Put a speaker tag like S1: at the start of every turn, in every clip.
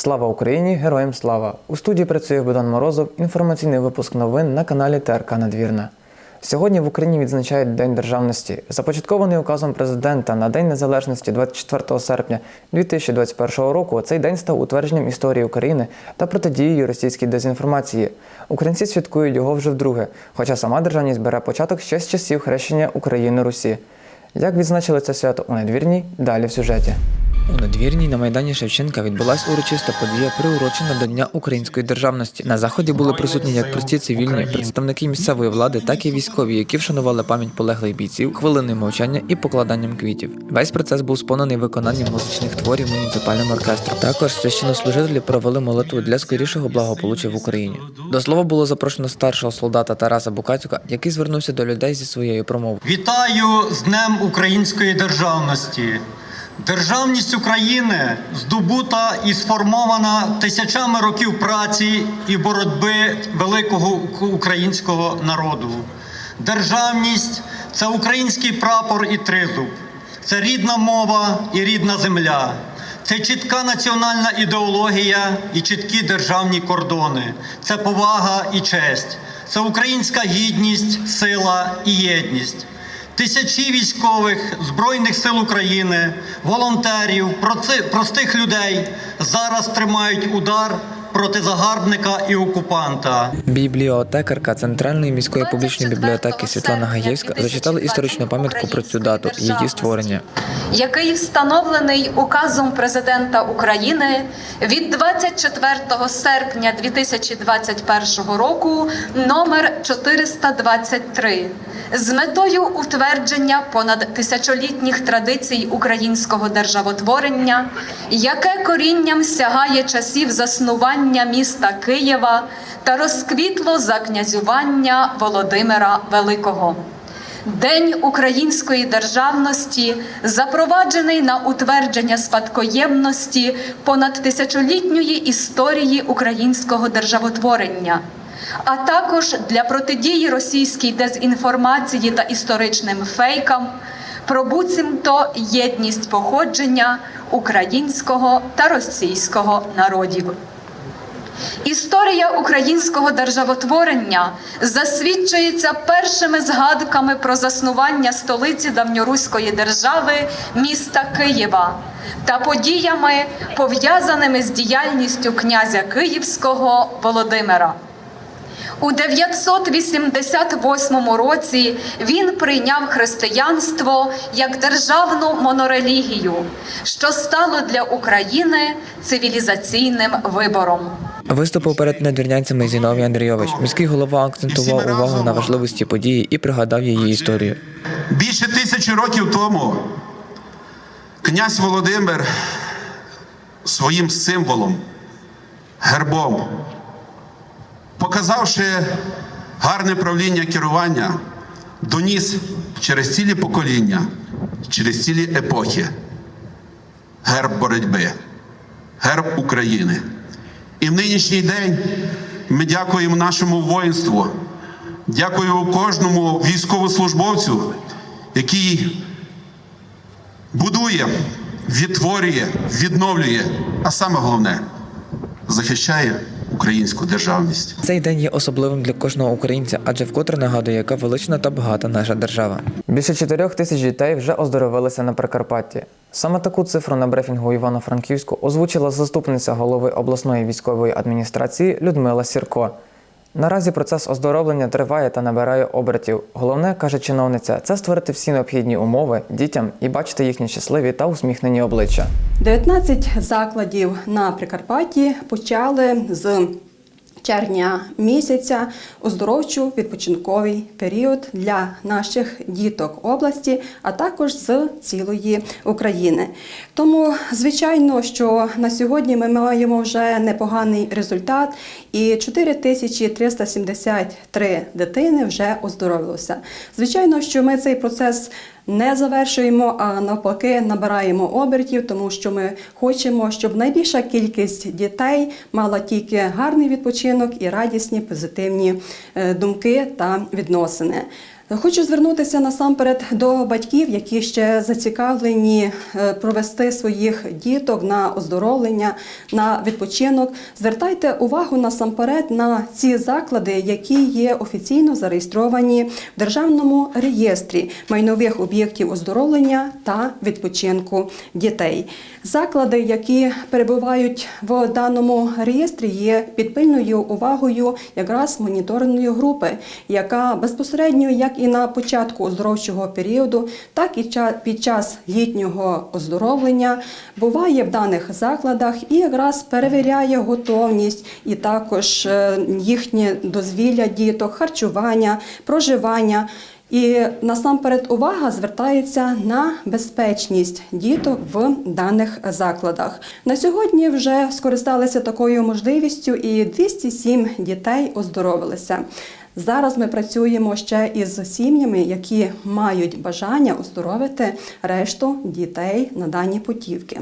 S1: Слава Україні! Героям слава! У студії працює Богдан Морозов. Інформаційний випуск новин на каналі ТРК Надвірна. Сьогодні в Україні відзначають День державності. Започаткований указом президента на День Незалежності 24 серпня 2021 року. Цей день став утвердженням історії України та протидією російській дезінформації. Українці святкують його вже вдруге, хоча сама державність бере початок ще з часів хрещення України Русі. Як відзначили це свято у надвірній? Далі в сюжеті. У надвірній на майдані Шевченка відбулася урочиста подія, приурочена до Дня української державності. На заході були присутні як прості цивільні, представники місцевої влади, так і військові, які вшанували пам'ять полеглих бійців, хвилиною мовчання і покладанням квітів. Весь процес був сповнений виконанням музичних творів муніципальним оркестром. Також священнослужителі провели молитву для скорішого благополуччя в Україні. До слова було запрошено старшого солдата Тараса Букатюка, який звернувся до людей зі своєю промовою.
S2: Вітаю з Днем Української державності. Державність України здобута і сформована тисячами років праці і боротьби великого українського народу. Державність це український прапор і тризуб, це рідна мова і рідна земля. Це чітка національна ідеологія і чіткі державні кордони, це повага і честь, це українська гідність, сила і єдність. Тисячі військових Збройних сил України, волонтерів, простих людей зараз тримають удар проти загарбника і окупанта.
S1: Бібліотекарка Центральної міської публічної бібліотеки Світлана Гаєвська зачитала історичну пам'ятку про цю дату її створення.
S3: який встановлений указом президента України від 24 серпня 2021 року номер 423 з метою утвердження понад тисячолітніх традицій українського державотворення, яке корінням сягає часів заснування міста Києва та розквітло за князювання Володимира Великого. День української державності запроваджений на утвердження спадкоємності понад тисячолітньої історії українського державотворення, а також для протидії російській дезінформації та історичним фейкам, про буцімто єдність походження українського та російського народів. Історія українського державотворення засвідчується першими згадками про заснування столиці давньоруської держави міста Києва та подіями, пов'язаними з діяльністю князя Київського Володимира. У 988 році він прийняв християнство як державну монорелігію, що стало для України цивілізаційним вибором.
S1: Виступив перед надвірнянцями Зіновій Андрійович. Міський голова акцентував увагу на важливості події і пригадав її історію.
S4: Більше тисячі років тому князь Володимир своїм символом, гербом, показавши гарне правління керування, доніс через цілі покоління, через цілі епохи герб боротьби, герб України. І в нинішній день ми дякуємо нашому воїнству, дякую кожному військовослужбовцю, який будує, відтворює, відновлює, а саме головне захищає українську державність.
S1: Цей день є особливим для кожного українця, адже вкотре нагадує, яка велична та багата наша держава. Більше чотирьох тисяч дітей вже оздоровилися на Прикарпатті. Саме таку цифру на брифінгу Івано-Франківську озвучила заступниця голови обласної військової адміністрації Людмила Сірко. Наразі процес оздоровлення триває та набирає обертів. Головне, каже чиновниця, це створити всі необхідні умови дітям і бачити їхні щасливі та усміхнені обличчя.
S5: 19 закладів на Прикарпатті почали з червня місяця оздоровчу відпочинковий період для наших діток області, а також з цілої України. Тому, звичайно, що на сьогодні ми маємо вже непоганий результат, і 4373 дитини вже оздоровилося. Звичайно, що ми цей процес не завершуємо, а навпаки, набираємо обертів, тому що ми хочемо, щоб найбільша кількість дітей мала тільки гарний відпочинок і радісні позитивні е, думки та відносини. Хочу звернутися насамперед до батьків, які ще зацікавлені е, провести своїх діток на оздоровлення, на відпочинок. Звертайте увагу насамперед на ці заклади, які є офіційно зареєстровані в державному реєстрі майнових об'єктів оздоровлення та відпочинку дітей. Заклади, які перебувають в даному реєстрі, є під пильною увагою якраз моніторингової групи, яка безпосередньо, як і на початку оздоровчого періоду, так і під час літнього оздоровлення буває в даних закладах і якраз перевіряє готовність і також е, їхнє дозвілля діток, харчування, проживання. І насамперед увага звертається на безпечність діток в даних закладах. На сьогодні вже скористалися такою можливістю, і 207 дітей оздоровилися. Зараз ми працюємо ще із сім'ями, які мають бажання оздоровити решту дітей на дані путівки.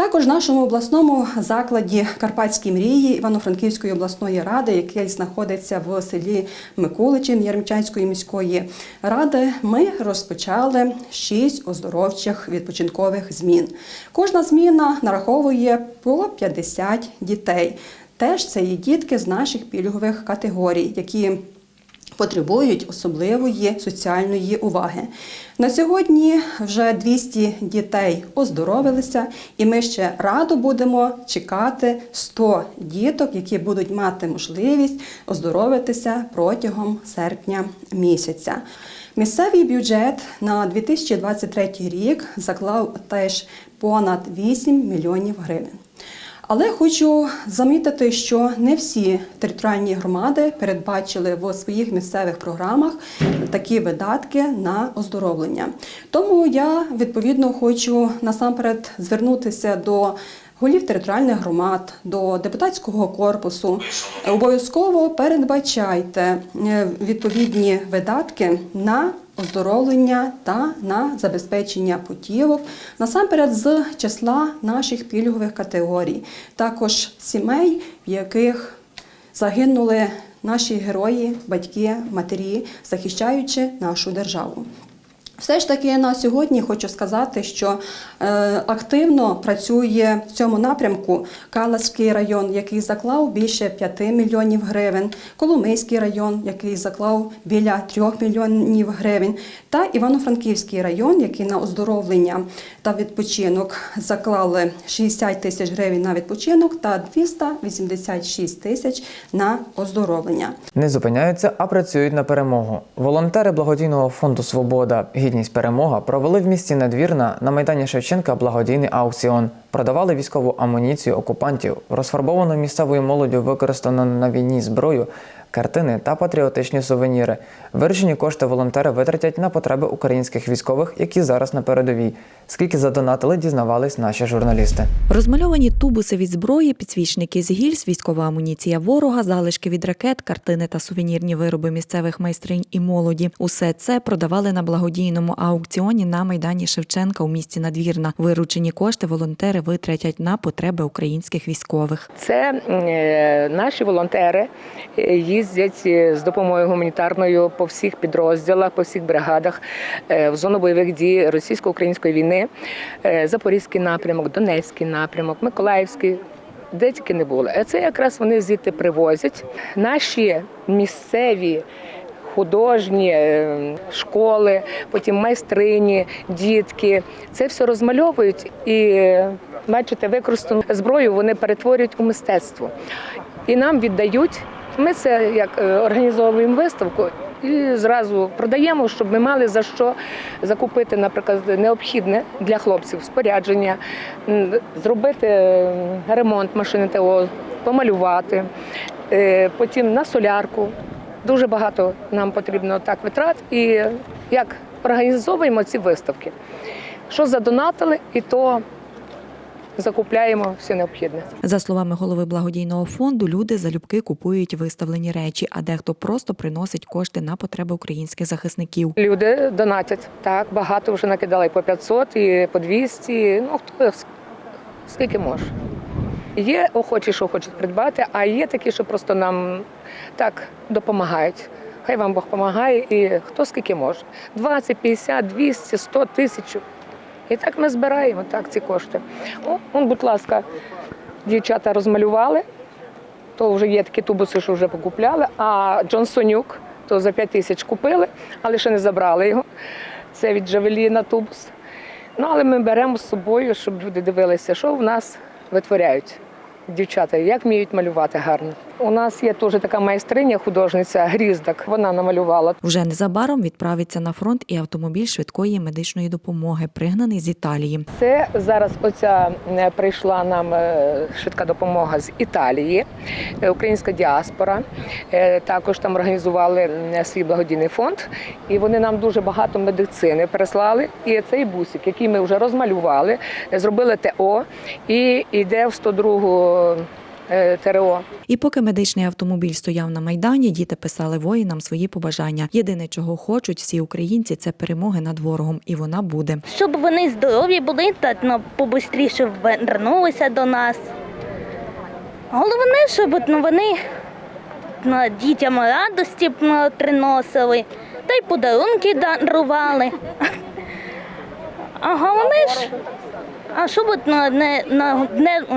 S5: Також в нашому обласному закладі Карпатські мрії Івано-Франківської обласної ради, який знаходиться в селі Миколичин Яремчанської міської ради, ми розпочали шість оздоровчих відпочинкових змін. Кожна зміна нараховує по 50 дітей. Теж це є дітки з наших пільгових категорій, які потребують особливої соціальної уваги. На сьогодні вже 200 дітей оздоровилися, і ми ще радо будемо чекати 100 діток, які будуть мати можливість оздоровитися протягом серпня місяця. Місцевий бюджет на 2023 рік заклав теж понад 8 мільйонів гривень. Але хочу замітити, що не всі територіальні громади передбачили в своїх місцевих програмах такі видатки на оздоровлення. Тому я відповідно хочу насамперед звернутися до голів територіальних громад, до депутатського корпусу. Обов'язково передбачайте е, відповідні видатки на оздоровлення та на забезпечення путівок, насамперед з числа наших пільгових категорій, також сімей, в яких загинули наші герої, батьки, матері, захищаючи нашу державу. Все ж таки на сьогодні хочу сказати, що е, активно працює в цьому напрямку Калацький район, який заклав більше 5 мільйонів гривень, Коломийський район, який заклав біля 3 мільйонів гривень, та Івано-Франківський район, який на оздоровлення та відпочинок заклали 60 тисяч гривень на відпочинок та 286 тисяч на оздоровлення.
S1: Не зупиняються, а працюють на перемогу. Волонтери благодійного фонду Свобода Гідність перемога провели в місті Надвірна на майдані Шевченка благодійний аукціон. Продавали військову амуніцію окупантів, розфарбовану місцевою молоддю використану на війні зброю, картини та патріотичні сувеніри. Виручені кошти волонтери витратять на потреби українських військових, які зараз на передовій. Скільки задонатили, дізнавались наші журналісти.
S6: Розмальовані тубуси від зброї, підсвічники з гільз, військова амуніція ворога, залишки від ракет, картини та сувенірні вироби місцевих майстринь і молоді. Усе це продавали на благодійному аукціоні на майдані Шевченка у місті Надвірна. Виручені кошти волонтери витратять на потреби українських військових.
S7: Це е, наші волонтери е, їздять е, з допомогою гуманітарною по всіх підрозділах, по всіх бригадах е, в зону бойових дій російсько-української війни, Е, Запорізький напрямок, Донецький напрямок, Миколаївський. Де тільки не було. А це якраз вони звідти привозять. Наші місцеві художні школи, потім майстрині, дітки. Це все розмальовують і, бачите, використану зброю вони перетворюють у мистецтво. І нам віддають. Ми це як е, організовуємо виставку і зразу продаємо, щоб ми мали за що закупити, наприклад, необхідне для хлопців спорядження, зробити е, ремонт машини ТО, помалювати, е, потім на солярку. Дуже багато нам потрібно так витрат. І як організовуємо ці виставки. Що задонатили, і то закупляємо все необхідне.
S6: За словами голови благодійного фонду, люди залюбки купують виставлені речі, а дехто просто приносить кошти на потреби українських захисників.
S7: Люди донатять так, багато вже накидали і по 500, і по 200, ну хто скільки може. Є охочі, що хочуть придбати, а є такі, що просто нам так допомагають. Хай вам Бог допомагає і хто скільки може. 20, 50, 200, 100, тисячу. І так ми збираємо так, ці кошти. О, он, будь ласка, дівчата розмалювали, то вже є такі тубуси, що вже покупляли. А Джонсонюк то за 5 тисяч купили, але ще не забрали його. Це від Джавеліна тубус. Ну, але ми беремо з собою, щоб люди дивилися, що в нас витворяють дівчата, як вміють малювати гарно. У нас є теж така майстриня, художниця Гріздак. Вона намалювала
S6: Вже незабаром відправиться на фронт і автомобіль швидкої медичної допомоги, пригнаний з Італії.
S7: Це зараз оця е, прийшла нам е, швидка допомога з Італії, е, українська діаспора. Також там організували свій благодійний фонд, і вони нам дуже багато медицини прислали. І цей бусик, який ми вже розмалювали, зробили ТО і йде в 102 е, ТРО.
S6: І поки медичний автомобіль стояв на майдані, діти писали воїнам свої побажання. Єдине, чого хочуть всі українці, це перемоги над ворогом, і вона буде.
S8: щоб вони здорові були та ну, побистріше вернулися до нас. Головне, щоб ну, вони ну, дітям радості ну, приносили, та й подарунки дарували. А головне ж, а щоб от, не, на,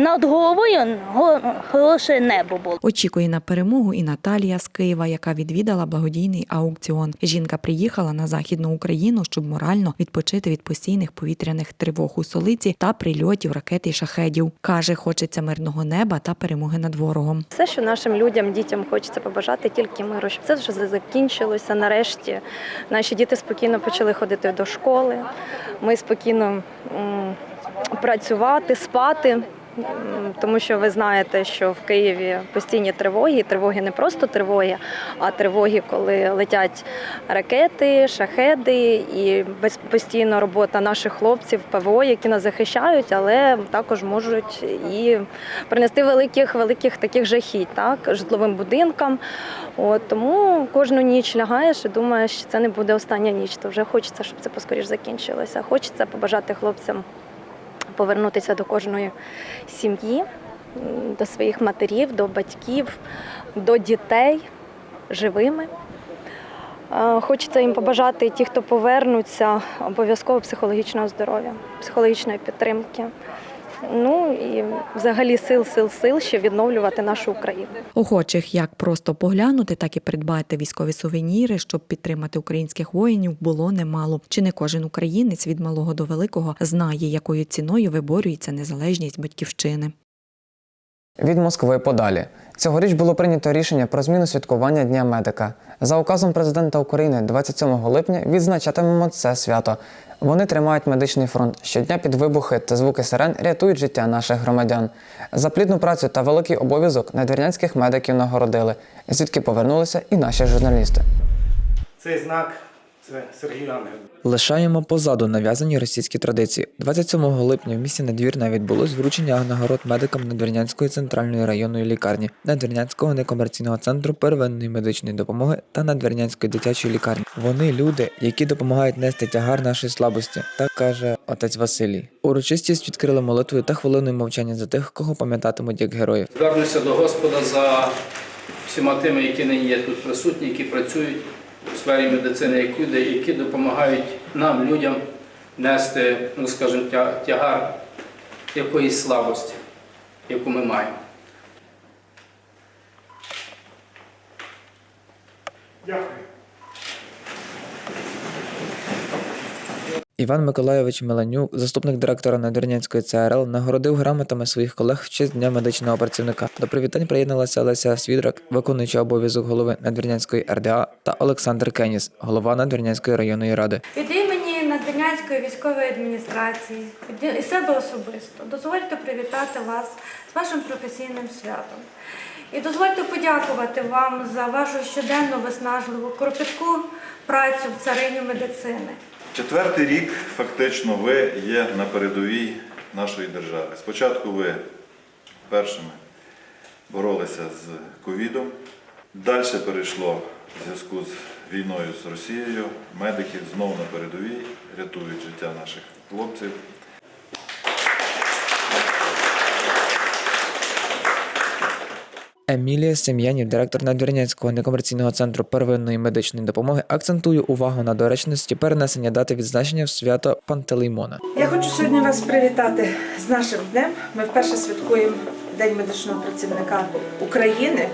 S8: над головою го- хороше небо було.
S6: Очікує на перемогу і Наталія з Києва, яка відвідала благодійний аукціон. Жінка приїхала на західну Україну, щоб морально відпочити від постійних повітряних тривог у столиці та прильотів ракет і шахедів. каже, хочеться мирного неба та перемоги над ворогом.
S9: Все, що нашим людям, дітям хочеться побажати, тільки миру, щоб це вже закінчилося. Нарешті наші діти спокійно почали ходити до школи. Ми спокійно працювати, спати. Тому що ви знаєте, що в Києві постійні тривоги, і тривоги не просто тривоги, а тривоги, коли летять ракети, шахеди, і постійно робота наших хлопців ПВО, які нас захищають, але також можуть і принести великих великих таких жахіть, так житловим будинкам. От тому кожну ніч лягаєш і думаєш, що це не буде остання ніч. То вже хочеться, щоб це поскоріш закінчилося. Хочеться побажати хлопцям повернутися до кожної сім'ї, до своїх матерів, до батьків, до дітей живими. Хочеться їм побажати ті, хто повернуться, обов'язково психологічного здоров'я, психологічної підтримки. Ну і взагалі сил, сил, сил ще відновлювати нашу Україну.
S6: Охочих як просто поглянути, так і придбати військові сувеніри, щоб підтримати українських воїнів, було немало. Чи не кожен українець від малого до великого знає, якою ціною виборюється незалежність батьківщини.
S1: Від Москви подалі. Цьогоріч було прийнято рішення про зміну святкування Дня медика. За указом президента України 27 липня відзначатимемо це свято. Вони тримають медичний фронт. Щодня під вибухи та звуки сирен рятують життя наших громадян. За плідну працю та великий обов'язок надвірнянських медиків нагородили, звідки повернулися і наші журналісти.
S10: Цей знак це Сергій Ангел.
S1: Лишаємо позаду нав'язані російські традиції. 27 липня в місті Надвірна відбулось вручення нагород медикам Надвірнянської центральної районної лікарні, Надвірнянського некомерційного центру первинної медичної допомоги та Надвірнянської дитячої лікарні. Вони люди, які допомагають нести тягар нашої слабості, так каже отець Василій. Урочистість відкрили молитвою та хвилиною мовчання за тих, кого пам'ятатимуть як героїв.
S11: Звернуся до Господа за всіма тими, які нині є тут присутні, які працюють у сфері медицини, які, допомагають нам, людям, нести, ну скажімо, тягар якоїсь слабості, яку ми маємо.
S10: Дякую.
S1: Іван Миколайович Меланюк, заступник директора Надвірнянської ЦРЛ, нагородив грамотами своїх колег в честь Дня медичного працівника. До привітань приєдналася Леся Свідрак, виконуюча обов'язок голови Надвірнянської РДА, та Олександр Кеніс, голова Надвірнянської районної ради.
S12: Від імені Надвірнянської військової адміністрації і себе особисто дозвольте привітати вас з вашим професійним святом. І дозвольте подякувати вам за вашу щоденну виснажливу кропітку працю в царині медицини.
S13: Четвертий рік фактично ви є на передовій нашої держави. Спочатку ви першими боролися з ковідом, далі перейшло в зв'язку з війною з Росією. Медики знову на передовій рятують життя наших хлопців.
S1: Емілія Сем'янів, директор Надвірнянського некомерційного центру первинної медичної допомоги, акцентує увагу на доречності перенесення дати відзначення в свято Пантелеймона.
S14: Я хочу сьогодні вас привітати з нашим днем. Ми вперше святкуємо День медичного працівника України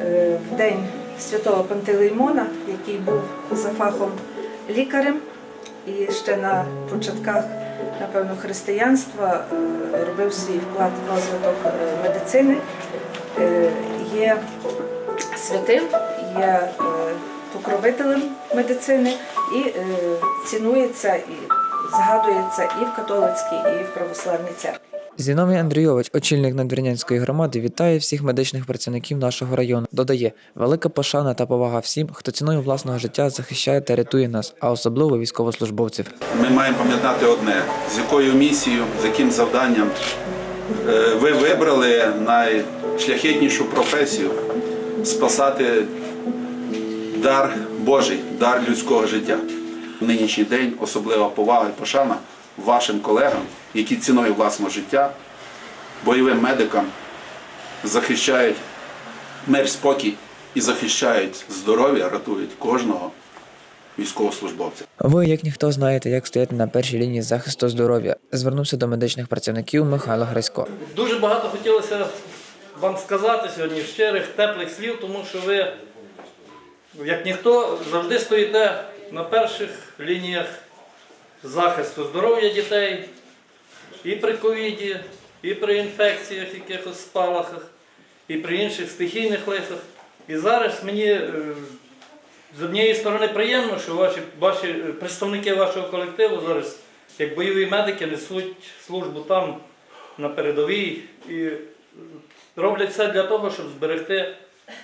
S14: е, в день святого Пантелеймона, який був за фахом лікарем і ще на початках, напевно, християнства е, робив свій вклад в розвиток е, медицини. Е, Є святим, є е, покровителем медицини і е, цінується і згадується і в католицькій, і в православній церкві.
S1: Зіновій Андрійович, очільник Надвірнянської громади, вітає всіх медичних працівників нашого району. Додає, велика пошана та повага всім, хто ціною власного життя захищає та рятує нас, а особливо військовослужбовців.
S4: Ми маємо пам'ятати одне, з якою місією, з яким завданням ви вибрали найшляхетнішу професію спасати дар Божий, дар людського життя. В нинішній день особлива повага і пошана вашим колегам, які ціною власного життя, бойовим медикам захищають мир, спокій і захищають здоров'я, рятують кожного військовослужбовця.
S1: Ви, як ніхто, знаєте, як стояти на першій лінії захисту здоров'я. Звернувся до медичних працівників Михайло Грисько.
S15: Дуже багато хотілося вам сказати сьогодні щирих, теплих слів, тому що ви, як ніхто, завжди стоїте на перших лініях захисту здоров'я дітей і при ковіді, і при інфекціях, якихось спалахах, і при інших стихійних лисах. І зараз мені е, з однієї сторони приємно, що ваші, ваші е, представники вашого колективу зараз, як бойові медики, несуть службу там на передовій і роблять все для того, щоб зберегти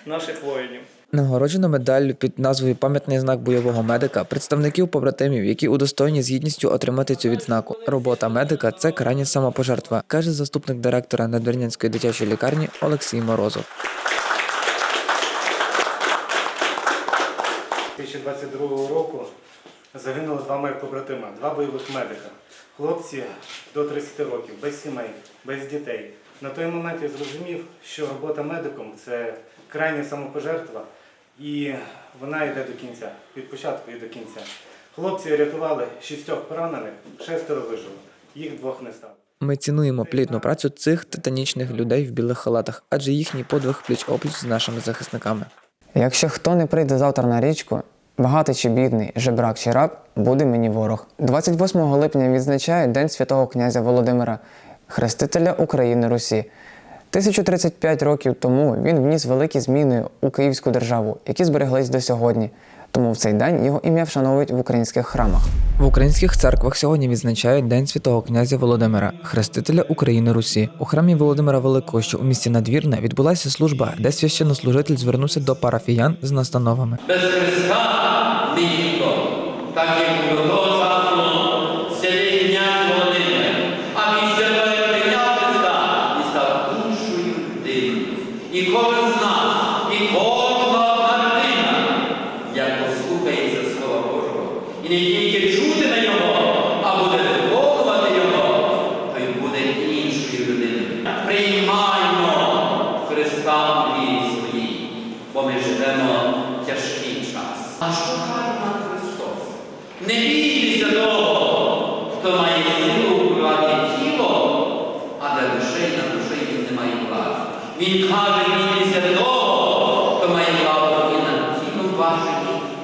S15: наших воїнів.
S1: Нагороджено медаллю під назвою Пам'ятний знак бойового медика представників побратимів, які удостоєні з гідністю отримати цю відзнаку. Робота медика це крайня самопожертва, каже заступник директора Надвірнянської дитячої лікарні Олексій Морозов.
S10: 2022 року загинуло два мої побратима, два бойових медика. Хлопці до 30 років, без сімей, без дітей. На той момент я зрозумів, що робота медиком це крайня самопожертва, і вона йде до кінця, від початку і до кінця. Хлопці рятували шістьох поранених, шестеро вижило, їх двох не стало.
S1: Ми цінуємо плідну працю цих титанічних людей в білих халатах, адже їхній подвиг пліч опліч з нашими захисниками. Якщо хто не прийде завтра на річку, багатий чи бідний, жебрак чи раб, буде мені ворог. 28 липня відзначають День святого князя Володимира, хрестителя України Русі. 1035 років тому він вніс великі зміни у Київську державу, які збереглись до сьогодні. Тому в цей день його ім'я вшановують в українських храмах. В українських церквах сьогодні відзначають День святого князя Володимира, хрестителя України Русі. У храмі Володимира Великого, що у місті Надвірна, відбулася служба, де священнослужитель звернувся до парафіян з настановами.
S16: Без Христа ніхто. Так як до того часу святий князь Володимир, а після того, як прийняв Христа, він став іншою людиною. І кожен з нас, і кожна одна людина, як послухається Слова Божого, і не тільки чутиме Його, а буде виконувати Його, то й буде іншою людиною. Приймаймо Христа у вірі своїй, бо ми живемо в тяжкий час. А що каже нам Христос? Не бійтеся того, хто має силу вбивати тіло, а для душі на душі він не має влади. Він каже, бійтеся того, хто має владу і над тілом вашим,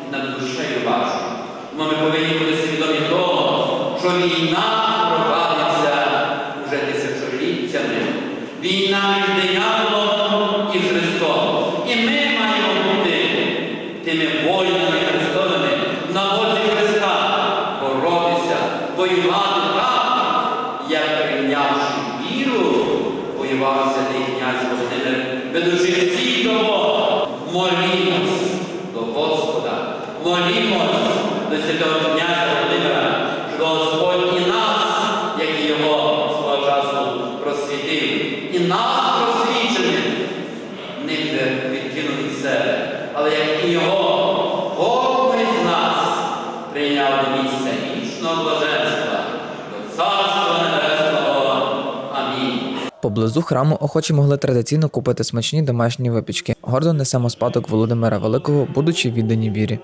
S16: і над душею вашою. Тому ми повинні бути свідомі того, що війна провадиться уже тисячоліттями. Війна між дияволом і Христом. І ми маємо бути тими воїнами Христовими на боці Христа, боротися, воювати так, як прийнявши віру, воював святий князь Володимир, ведучи всіх того, молімось до Господа, молімось до святого князя Володимира, що Господь і нас, як і його свого часу просвітив, і нас просвічених не вже відкинув від себе, але як і його, кожен з нас прийняв до місця вічного блаженства, до Царства Небесного. Амінь.
S1: По
S17: Поблизу храму охочі могли традиційно купити смачні домашні випічки. Гордо несемо спадок Володимира Великого, будучи віддані вірі.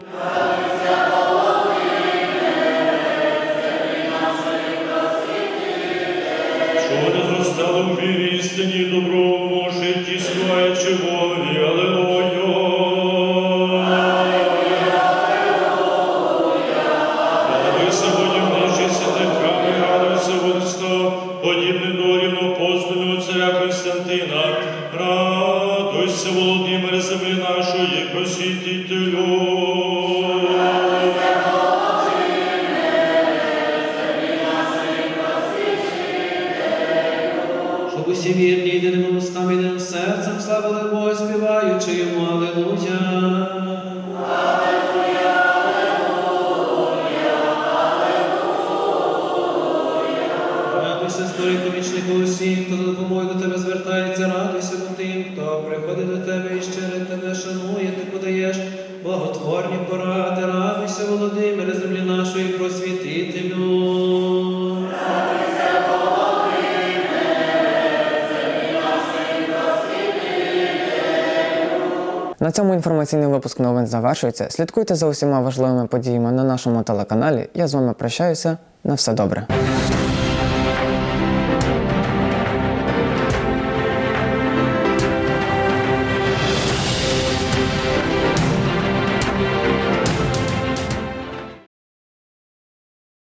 S18: Хто до тебе звертається, радуйся бо тим, хто приходить до тебе і щиро тебе шанує, ти подаєш благотворні поради, радуйся, Володимире, землі нашої просвітителю.
S17: На цьому інформаційний випуск новин завершується. Слідкуйте за усіма важливими подіями на нашому телеканалі. Я з вами прощаюся. На все добре.